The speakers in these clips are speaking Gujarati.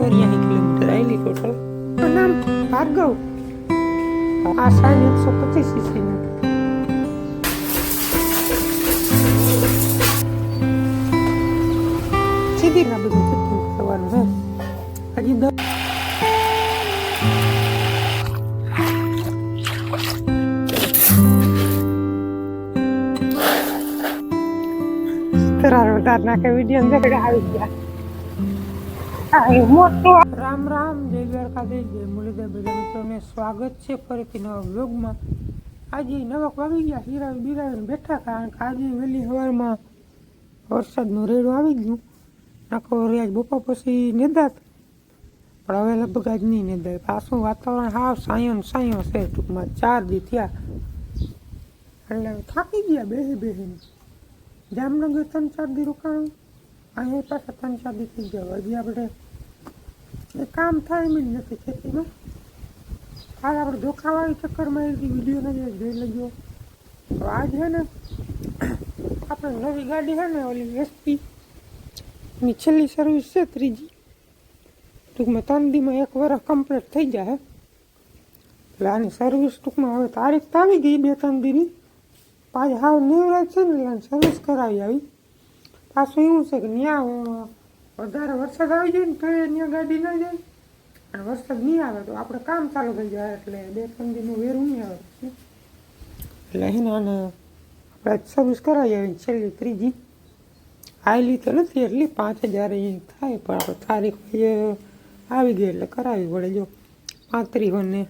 ચોર્યાસી કિલોમીટર આવેલી ટોટલ નામ ભાર્ગવ. આ સાઈન એકસો પચીસ સીસીનું સીધી ના બધું કરવાનું છે હજી દસ કરાર વધાર નાખે વીડિયો આવી ગયા. રામ રામ, જય દ્વારકાધીશ, જય મુરલીધર, બધા મિત્રોને સ્વાગત છે ફરીથી નવા બ્લોગમાં આજે નવક વાગી ગયા હિરાવી બિરાવીને બેઠા, કારણ કે આજે વહેલી સવારમાં વરસાદનું રેડું આવી ગયું. નાખો રેજ બપોર પછી નિદાત. પણ હવે લગભગ આજ નહીં નિદાય. પાછું વાતાવરણ હાવ સાયો ને સાયો છે. ટૂંકમાં ચાર દી થયા. એટલે થાકી ગયા બેસી બેસીને જામનગર ત્રણ ચાર દી રોકાણું. અહીંયા પાછા ત્રણ ચાર દી થઈ ગયા. હજી આપણે એ કામ થાય એમ નથી ખેતીમાં. કાલે આપણે ધોખાવાળી ચક્કરમાં આવી વીડિયો નથી જોઈ લેજો તો આજ છે ને, આપણે નવી ગાડી છે ને, ઓલી એસપી ની છેલ્લી સર્વિસ છે ત્રીજી. ટૂંકમાં ત્રણ દીમાં એક વર્ષ કમ્પ્લીટ થઈ જાય એટલે આની સર્વિસ ટૂંકમાં હવે તારીખ તો આવી ગઈ બે ત્રણ દીની. પાછી હાવ નિવરાજ છે ને, એટલે સર્વિસ કરાવી આવી. પાછું એવું છે કે ત્યાં વધારે વરસાદ આવી જાય ને તો ત્યાં ગાડી ના જાય. અને વરસાદ નહીં આવે તો આપણે કામ ચાલુ થઈ જાય એટલે બે, ત્રણ દિનનું વેરું નહીં આવે. એટલે એને આને આપણે સર્વિસ કરાવી આવી છેલ્લી ત્રીજી. આવેલી તો નથી એટલી પાંચ હજાર થાય, પણ આપણે તારીખ આવી ગઈ એટલે કરાવી પડે. જો પાંત્રીસો ને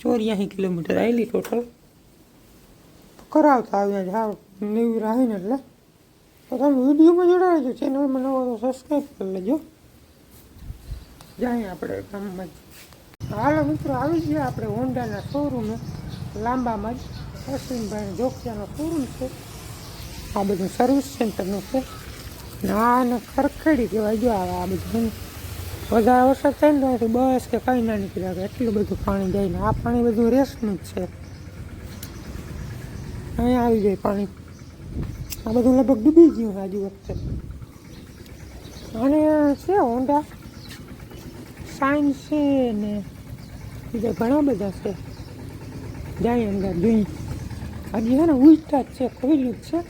ચોર્યાસી કિલોમીટર આવેલી ટોટલ કરાવતા આવ્યા જ હા, નેવું રાહી ને એટલે. તો તમે વિડીયોમાં જોડાવજો ચેનલમાં નવો તો સબસ્ક્રાઈબ કરી લેજો જાય આપણે કામમાં જ હાલો મિત્રો આવી ગયા આપણે હોન્ડાના શોરૂમે લાંબામાં જ અશ્વિનભાઈ જોખિયાનો શોરૂમ છે આ બધું સર્વિસ સેન્ટરનું છે આને ખરખેડી કહેવાય જો આવે આ બધું વધારે વરસાદ થાય ને તો બસ કે કંઈ ના નીકળ્યા આવે એટલું બધું પાણી જાય ને આ પાણી બધું રેસનું જ છે અહીંયા આવી જાય પાણી આ બધું લગભગ ડૂબી ગયું હજુ વખતે. અને છે હોન્ડા સાઇન છે ને બીજા ઘણા બધા છે. જાય અંદર જોઈ. હજી છે ને ઉલટા જ છે ખોઈલું જ છે.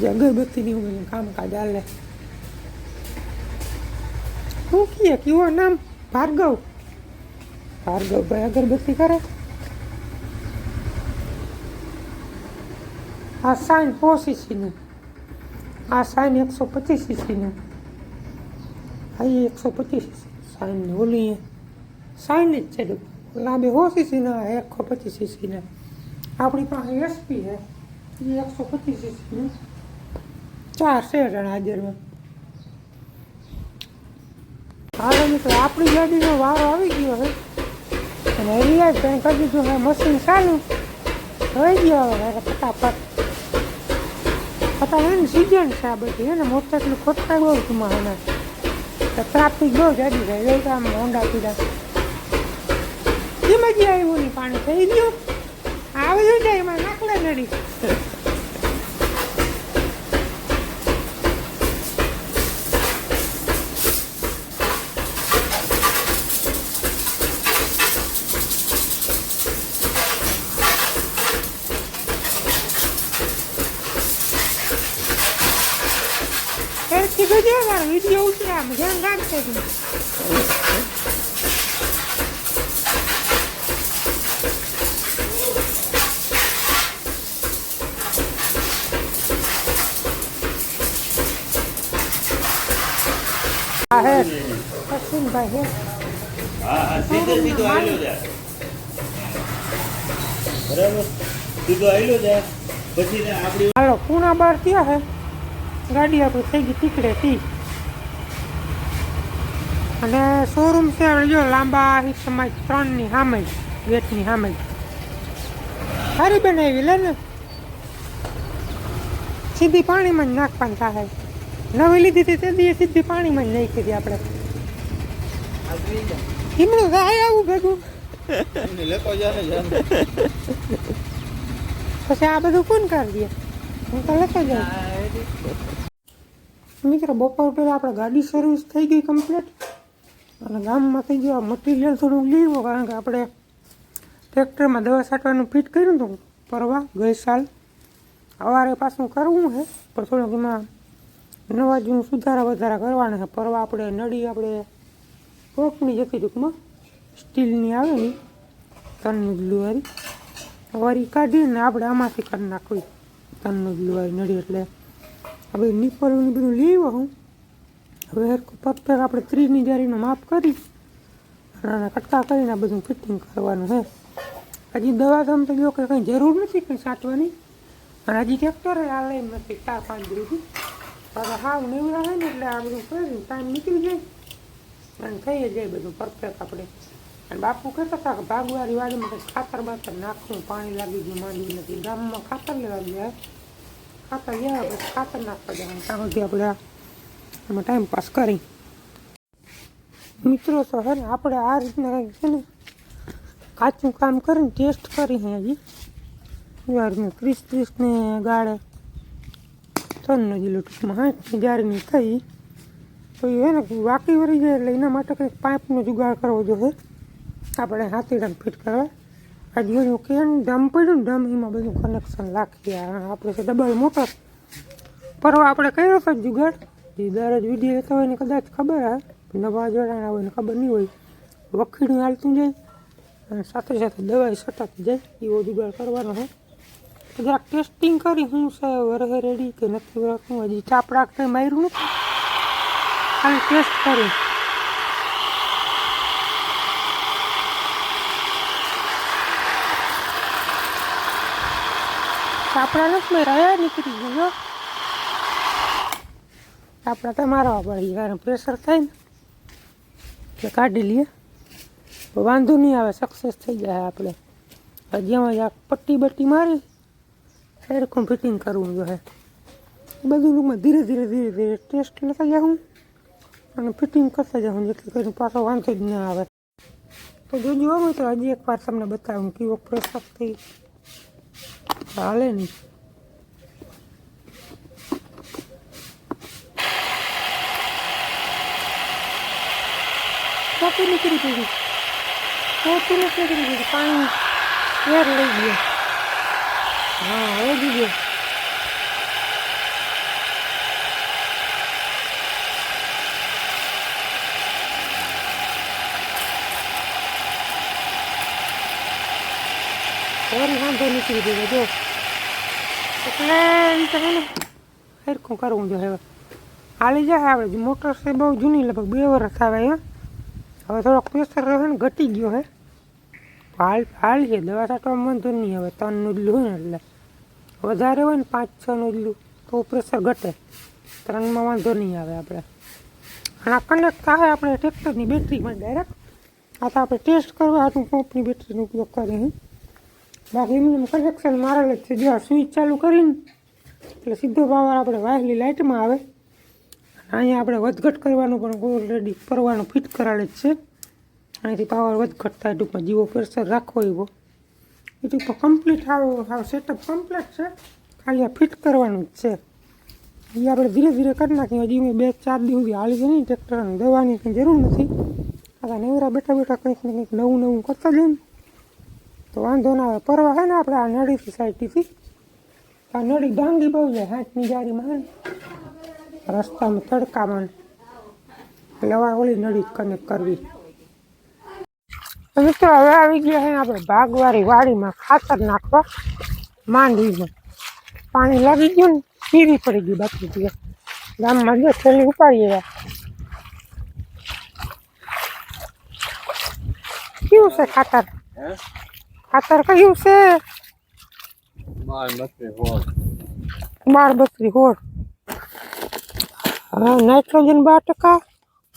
જે અગરબત્તીની બધું કામકાજ હાલે. શું કીએ કેવો નામ? ભાર્ગવ. ભાર્ગવભાઈ અગરબત્તી કરે? આ સાઈન સો સીસીનું આ સાઈન એકસો પચીસ સીસીનું ઈ એકસો પચીસ સાઈન ઓલી સાઈન જ છે લાંબે સો સીસીના એકસો પચીસ સીસીના આપણી પાસે એસપી છે એ એકસો પચીસ સીસીનું ચાર શેર હાજરમાં હાલો મિત્રો આપણી ગાડીનો વારો આવી ગયો છે અને રિયાજ કંઈ કરી દીધું છે મશીન ચાલુ થઈ ગયો હવે ફટાફટ અત્યારે ને સિઝન છે આ બધી, હે ને? મોટરસાઇકલ ખોટતા બહુ તમારે ટ્રાફિક બહુ જાડી એવું તો આમ હોન્ડા પીડા. કેમ જ આવ્યું નહીં પાણી થઈ ગયું આવ્યું જાય એમાં નાખલે નડી એ કીધું છે મારો વીડિયો ઉતરે આમ ધ્યાન રાખશે તું હા હે અશ્વિનભાઈ હે હા હા સીધે સીધો આવેલો છે બરાબર સીધો આવેલો છે પછી ને આપણી હાલો પૂણા બાર થયા હે? ગાડી આપણી થઈ ગઈ ટીકડે તી અને શોરૂમ છે જો લાંબા સમાજ ત્રણની સામે જ ગેટની સામે જ સારી બનાવી લે ને. સીધી પાણીમાં જ નાખવાની થાય નવી લીધી હતી તે દી સીધી પાણીમાં જ નાખી હતી આપણે. હિમણું ગાય આવું ભેગું પછી આ બધું કોણ કરી દે? હું તો લેતો જાઉં મિત્રો બપોર પહેલાં આપણે ગાડી સર્વિસ થઈ ગઈ કમ્પ્લીટ અને ગામમાં થઈ ગયો મટીરિયલ થોડુંક લેવું કારણ કે આપણે ટ્રેક્ટરમાં દવા છાંટવાનું ફિટ કર્યું હતું. પરવા ગઈ સાલ. સવારે પાછું કરવું છે પણ થોડુંક એમાં નવા જૂનું સુધારા વધારા કરવાના છે. પરવા આપણે, નળી આપણે, કોકની જતી ટૂંકમાં સ્ટીલની આવે ને, તનનું વાળી વારી કાઢીને આપણે આમાંથી કરી નાખવી. તનનું વાળી નળી એટલે. હવે નીપરનું બધું લેવો હું. હવે હરખું પરફેક્ટ આપણે ત્રીસની જારીનું માપ કરી. અને કટકા કરીને બધું ફિટિંગ કરવાનું છે. હજી દવા તો તો જો કે કંઈ જરૂર નથી કંઈ સાચવાની. અને હજી ટ્રેક્ટર આ લઈ નથી ચાર પાંચ દિવસથી હવે હાવ હોય ને એટલે આ બધું કર્યું ટાઈમ નીકળી જાય. અને થઈ જાય બધું પરફેક્ટ આપણે. અને બાપુ કહેતા હતા કે ભાગવારી વાડીમાં કંઈક ખાતર બાતર નાખવું, પાણી લાગી ગયું, માંડવી નથી. ગામમાં ખાતર લેવા ગયા. ખાતર લેવા પછી ખાતર નાખવા જવાનું ત્યાં સુધી આપણે આ એમાં ટાઈમ પાસ કરી. મિત્રો, તો હે ને, આપણે આ રીતના કંઈક છે ને, કાચું કામ કરીને ટેસ્ટ કરી હે હજી. ત્રીસ ત્રીસને ગાળે. ત્રણનો જિલ્લો ટૂંકમાં હાથની જારીની થઈ તો એ ને વાકી વળી જાય એટલે એના માટે કંઈક પાઇપનો જુગાડ કરવો જોઈએ. આપણે હાથીડાને ફિટ કરવા. આજે હું કે ને ડમ પડ્યું ને ડમ, એમાં બધું કનેક્શન રાખીએ. આપણે છે ડબલ મોટર પરવા આપણે કર્યો હતો જુગાડ. જે દરરોજ વીડિયો લેતા હોય ને કદાચ ખબર હોય નવા જોડાણા હોય ને ખબર નહીં હોય વખીડું હાલતું જાય અને સાથે સાથે દવાઈ સટાતી જાય, એવો જુગાડ કરવાનો તો જરાક ટેસ્ટિંગ કરી હું છે વરહે રેડી કે નથી વરતું હજી ચાપડા કંઈ માર્યું નથી? ખાલી ટેસ્ટ કરી. ચાપડા નથી મેં રહ્યા નીકળી ગયો ચાપડા તો મારવા પડી કારણ પ્રેશર થાય ને. એટલે કાઢી લઈએ વાંધો નહીં આવે સક્સેસ થઈ જાય આપણે. હજી એમાં પટ્ટી બટ્ટી મારી. સરખું ફિટિંગ કરવું જોઈએ બધું ટૂંકમાં ધીરે ધીરે ધીરે ધીરે ટેસ્ટ લેતા જાઉં અને ફિટિંગ કરતા જાઉં જેથી કરીને પાછો વાંધો જ ના આવે તો જોજો હોય તો હજી એક વાર તમને બતાવું કેવો પ્રેશરથી હાલે નહીં કોપી નીકળી પડી કોપી નથી નીકળી પડી પાણી વેર લઈ ગયો હા હવે દીધો વેર વાંધો નીકળી ગયો જો. એટલે એ તો હે ને. હરખું કરવું જોઈએ હવે. હાલી જાય આપણે મોટર છે બહુ જૂની લગભગ બે વર્ષ આવે હે. હવે થોડોક પ્રેશર રહે ને ઘટી ગયો હે. હાલ હાલ છે. દવા છાંટવામાં વાંધો નહીં હવે ત્રણનું ઉડલું હોય ને એટલે. વધારે હોય ને પાંચ છનું ઉડલું તો પ્રેશર ઘટે. ત્રણમાં વાંધો નહીં આવે આપણે. અને આ કનેક્ટ થાય આપણે ટ્રેક્ટરની બેટરીમાં ડાયરેક્ટ આ તો આપણે ટેસ્ટ કરવા હતું પંપની બેટરીનો ઉપયોગ કરીને. બાકી એમને કનેક્શન મારેલ જ છે. જો સ્વિચ ચાલુ કરીને, એટલે સીધો પાવર આપણે વાયરલી લાઇટમાં આવે. અહીંયા આપણે વધઘટ કરવાનું પણ ઓલરેડી કરવાનું ફિટ કરાવેલ જ છે. અહીંથી પાવર વધ ઘટતા ટૂંકમાં જીવો પ્રેશર રાખવો એવો એ ટૂંકમાં કમ્પ્લીટ આવો સેટઅપ કમ્પ્લીટ છે. ખાલી આ ફિટ કરવાનું જ છે. એ આપણે ધીરે ધીરે કરી નાખીએ. હજી મેં બે, ચાર દિવસ સુધી હાલી જાય નહીં ટ્રેક્ટર દવાની કંઈ જરૂર નથી. આ નવરા બેઠા બેઠા કંઈક ને કંઈક નવું નવું કરતા જઈએ તો વાંધો ના આવે. પરવા હે ને આપણે આ નળીથી સાઈડથી આ નળી ડાંગી બહુ જાય, હાથની જારીમાં રસ્તામાં તડકામાં એટલે હવે ઓલી નળી કનેક્ટ કરવી. હવે તો હવે આવી ગયા છે આપણે ભાગવાળી વાડીમાં ખાતર નાખવા. માંડવીમાં પાણી લાગી ગયું ને પીરી પડી ગઈ બાકી ગયા ગામમાં જો થેલી ઉપાડી ગયા કેવું છે ખાતર? હે? ખાતર કયું છે? બાર બત્રીસ હોળ. બાર બત્રી હોળ. હા નાઇટ્રોજન બાર ટકા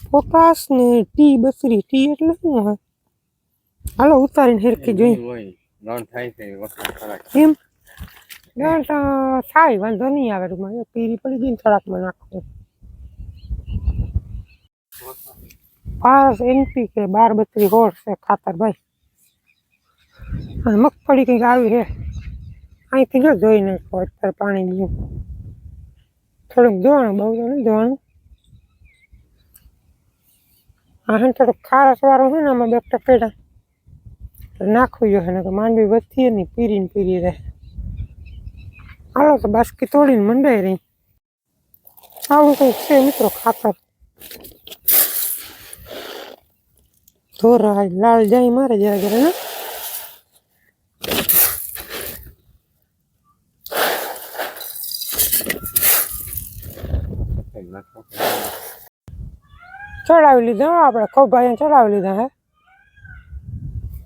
પોટાશ ને ટી બત્રી ટી એટલે શું હોય? હાલો ઉતારીને હિરકી જોઈ. એમ તો થાય વાંધો નહીં આવે રૂમમાં પીરી પડી ગઈ થોડાકમાં નાખો. પાંચ એમપી કે બાર બત્રી હોળ છે ખાતર ભાઈ અને મગફળી કંઈક આવી છે. અહીંથી જો જોઈ નાખો અત્યારે પાણી ગયું થોડુંક જોવાનું બહુ તો નહીં જોવાનું આ થોડુંક ખારસ વાળું હોય ને આમાં બે પેડા નાખવું જોઈએ તો માંડવી વધતી નહીં, પીરીને પીરી રહે. હાલો તો બાસ્કી તોડીને મંડાઈ રહી. આવું કંઈક છે મિત્રો ખાતર. ધોરાય લાલ જાય મારે જરા જરા ને? ચડાવી લીધા આપણે કૌભાઈ ચડાવી લીધા, હે?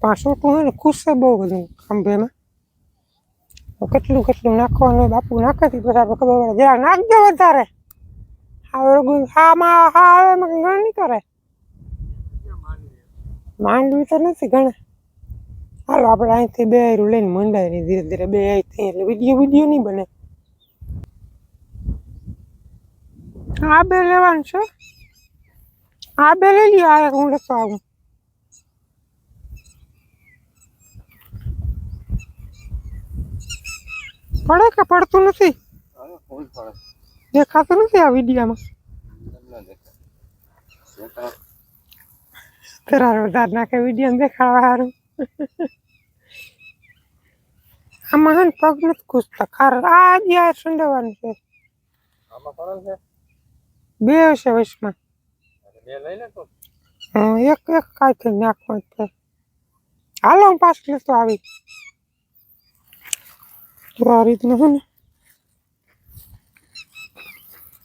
પાછું તું હે ને ખુશ છે બહુ બધું ખંભેમાં કેટલું કેટલું નાખવાનું બાપુ નાખે પછી આપણે ખબર પડે. જરા નાખજો વધારે. હામાં હા હવે ગણ કરે. માંડવી તો નથી ગણે. હાલો, આપણે અહીંથી બે આયરું લઈને રહી ધીરે ધીરે બે વીડિયો વીડિયો નહીં બને. આ બે લેવાનું છે. આ બે લઈ લ્યો, આ હું લખવા આવું પડે કે પડતું નથી? દેખાતું નથી આ વિડીયામાં? તરા વધારે નાખે વીડિયો દેખાડવા સારું આમાં હે ને પગ નથી ખૂસતા ખાર આ જ યાર સંડવાનું છે? બે હશે વચમાં એક એક કાંઈ નાખવા છે હાલો હું પાછું લેતો આવી તો આ રીતના છે ને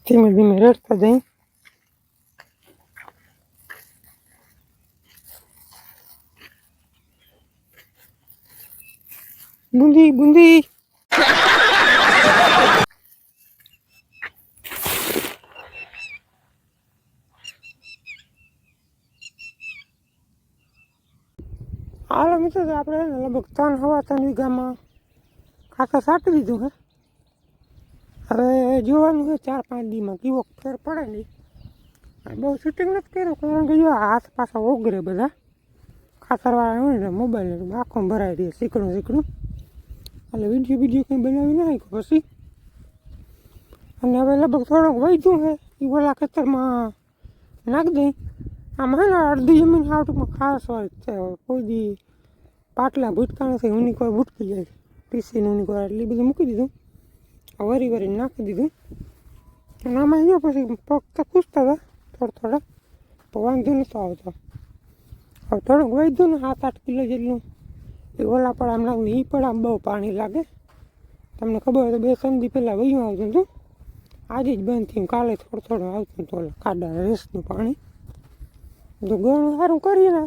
ધીમે ધીમે રેડતા જઈ બુંદી બુંદી હાલો મિત્રો આપણે લગભગ ત્રણ હવા ત્રણ વીઘામાં ખાતર સાટી દીધું હે? હવે જોવાનું છે ચાર પાંચ દીમાં કેવો ફેર પડે નહીં બહુ શૂટિંગ નથી કર્યું, કારણ કે જો હાથ પાછા ઓગરે બધા. ખાતરવાળા હોય ને મોબાઈલ આખો ભરાઈ દે શીકણું શીકણું એટલે વીડિયો વીડિયો કંઈ બનાવી નાખ્યો પછી. અને હવે લગભગ થોડોક વધ્યું છે એ ઓલા ખેતરમાં નાખી દઈ આમાં હે ને, અડધી જમીન હાવટમાં ખાસ હોય છે, કોઈ દી પાટલા ભૂટકા નથી ઊની કોઈ ભૂટકી જાય. પીસીને કોઈ એટલી બધું મૂકી દીધું. વરી વરી નાખી દીધું. અને આમાં જો પછી પગતા તો ખૂસતા હતા, થોડા થોડા. પણ વાંધો નહોતો આવતો. હવે થોડુંક વધ્યું ને સાત આઠ કિલો જેટલું. એ ઓલા પણ આમ લાગે એ પણ આમ બહુ પાણી લાગે. તમને ખબર હોય તો બે દી પહેલાં વયું આવતું હતું. આજે જ બંધ થયું. કાલે થોડું થોડું આવતું હતું ઓલા ખાડા રેસનું પાણી. જો ઘણું સારું કરીએ ને.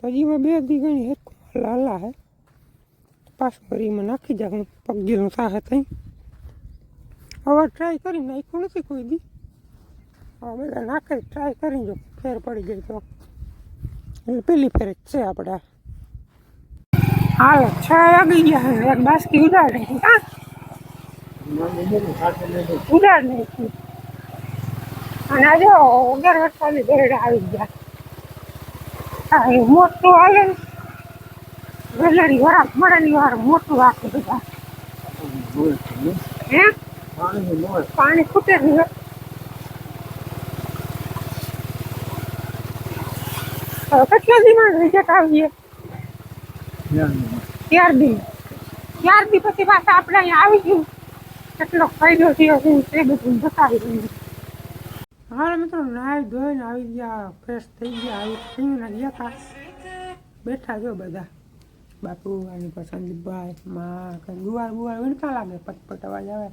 તો હજી બે દી ગણી હેરખું હલા હલા હે. પાછું વરીમાં નાખી જા હું પગજીનું સાહે થઈ હવે ટ્રાય કરી નાખ્યું નથી કોઈ દી. હવે બધા નાખે ટ્રાય કરી જો ફેર પડી જાય તો. એટલે પેલી ફેર જ છે આપણે હાલ, છ વાગી ગયા એક બાસ્કી ઉડાડ નાખી, હા? ઉડાડ નાખી. અને આજે વગર વરસાદની ઘરે આવી ગયા. મોટું હાલે વેલડી વરાપ મળેલી વાર મોટું રાખે બધા. પાણી ખૂટે નહીં કેટલા દીમાં રિઝલ્ટ આવીએ? ચાર દી ચાર દી પછી પાછા આપણે અહીંયા આવી ગયું. કેટલો ફાયદો થયો છે તે બધું બતાવી દઈએ હાલ મિત્રો, નાહી ધોઈને આવી ગયા ફ્રેશ થઈ ગયા, આવી થઈને ના ગયા હતા. બેઠા જો બધા. બાપુ અને પસંદગી સંદીપભાઈ માં ગુવાર ગુવાર કાં લાગે પટપટ અવાજ આવે.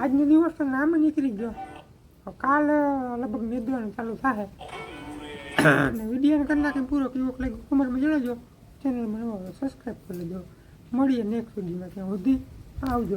આજનો દિવસ તો નામ નીકળી ગયો. કાલ લગભગ નિર્દવાનું ચાલુ થાય અને વીડિયો કરી નાખી પૂરો કેવો લાગ્યો. કમેન્ટમાં જણાવજો. ચેનલ મને સબસ્ક્રાઈબ કરી લેજો. મળીએ નેક્સ્ટ સુધીમાં ત્યાં સુધી આવજો.